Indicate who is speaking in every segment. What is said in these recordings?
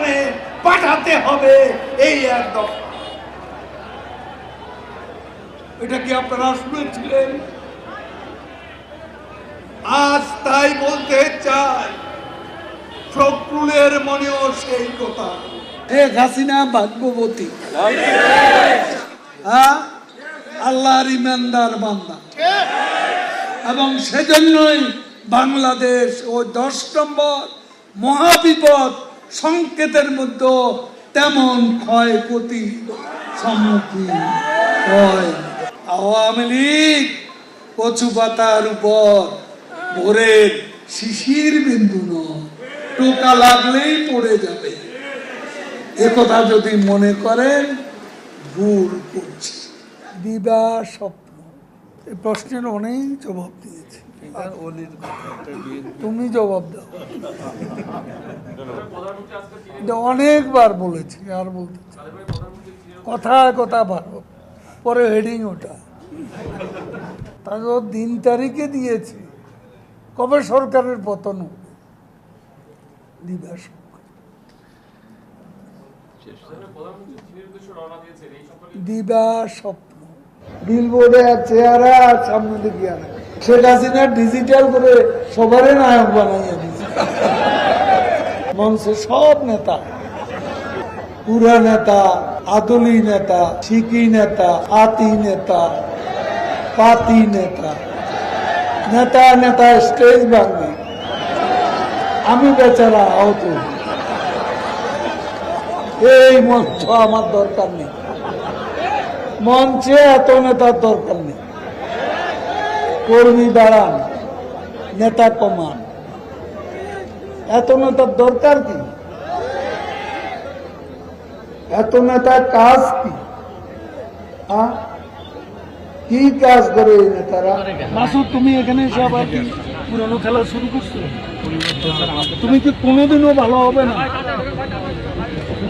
Speaker 1: কবরস্থানে পাঠাতে হবে, এই এক দফা। এটা কি আপনারা শুনেছিলেন? আজ তাই বলতে চাই ফখরুলের মনেও সেই কথা।
Speaker 2: শেখ হাসিনা ভাগ্যবতী। আল্লাহর ইমানদার বান্দা। এবং সেজন্যই বাংলাদেশ ও দশ নম্বর মহাবিপদ সংকেতের মধ্যে তেমন ক্ষয়ক্ষতি সম্মুখীন হয় আওয়ামী লীগ কচু পাতার উপর ভোরের শিশির বিন্দু নয়। টোকা লাগলেই পড়ে যাবে। একথা যদি মনে করেন, ভুল করছি। দিবা স্বপ্ন এই প্রশ্নের অনেক জবাব দিয়েছি। তুমি জবাব দাও। এটা অনেকবার বলেছি আর বলতে চাই। কথায় কথা ভালো পরে হেডিং ওটা। তারপর দিন তারিখে দিয়েছি। কবে সরকারের পতন হবে? দিবা দিবা স্বপ্ন বিলবোর্ডে সামনে আর শেখ হাসিনা ডিজিটাল করে সবারই নায়ক বানাইয়া দিচ্ছে মঞ্চে সব নেতা, পুরা নেতা, আদলি নেতা শিকি নেতা, আতি নেতা, পাতি নেতা নেতা নেতা স্টেজ ভাঙবে আমি বেচারা আহত। এই মঞ্চ আমার দরকার নেই। মঞ্চে এত নেতার দরকার নেই। কর্মী বাড়ান নেতা কমান। এত নেতার দরকার কি? এত নেতার কাজ কি? কি কাজ করে এই নেতারা? মাসুদ, তুমি এখানে এসে আবার কি পুরানো খেলা শুরু করছ? তুমি কি কোনোদিনও ভালো হবে না তুমি কোনোদিনও ভালো হবে না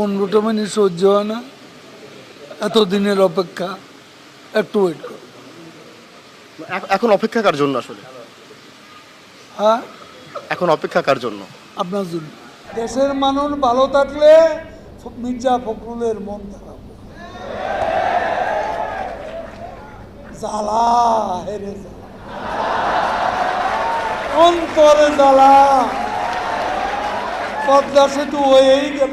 Speaker 2: পনেরোটা মিনিট সহ্য হয় না। এত দিনের অপেক্ষা একটু ওয়েট করো।
Speaker 3: এখন অপেক্ষা কার জন্য আসলে?
Speaker 2: হ্যাঁ?
Speaker 3: এখন অপেক্ষা কার জন্য?
Speaker 2: আপনার জন্য। দেশের মানুষ ভালো থাকলে মির্জা ফখরুলের মন খারাপ। জ্বালা হেরে জ্বালা অন্তরে জ্বালা। পদ্মা সেতু হয়েই গেল।